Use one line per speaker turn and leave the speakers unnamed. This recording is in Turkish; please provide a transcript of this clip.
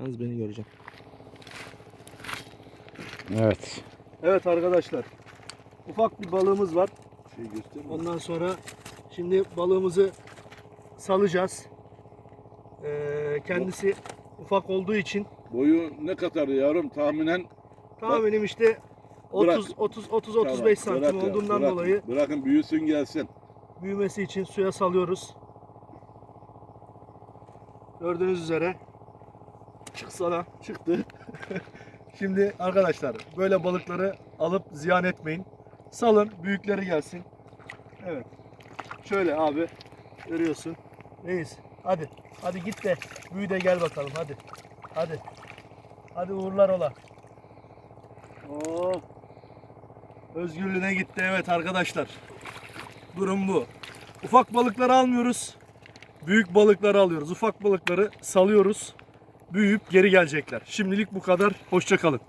Yalnız beni görecek.
Evet.
Evet arkadaşlar. Ufak bir balığımız var.
Şey göster.
Ondan sonra şimdi balığımızı salacağız. Ee, kendisi ufak olduğu için
Boyu ne kadar yavrum tahminen
tahminim işte 30
Bırak.
30 30 35
Tamam,
santim
bırak ya,
olduğundan
bırakın.
dolayı
Bırakın büyüsün gelsin.
büyümesi için suya salıyoruz. Gördüğünüz üzere çıksana çıktı. Şimdi arkadaşlar böyle balıkları alıp ziyan etmeyin. Salın büyükleri gelsin. Evet. Şöyle abi görüyorsun. Reis hadi. Hadi git de büyü de gel bakalım hadi. Hadi. Hadi uğurlar ola. Oo. Özgürlüğüne gitti evet arkadaşlar. Durum bu. Ufak balıkları almıyoruz. Büyük balıkları alıyoruz. Ufak balıkları salıyoruz. Büyüyüp geri gelecekler. Şimdilik bu kadar. Hoşça kalın.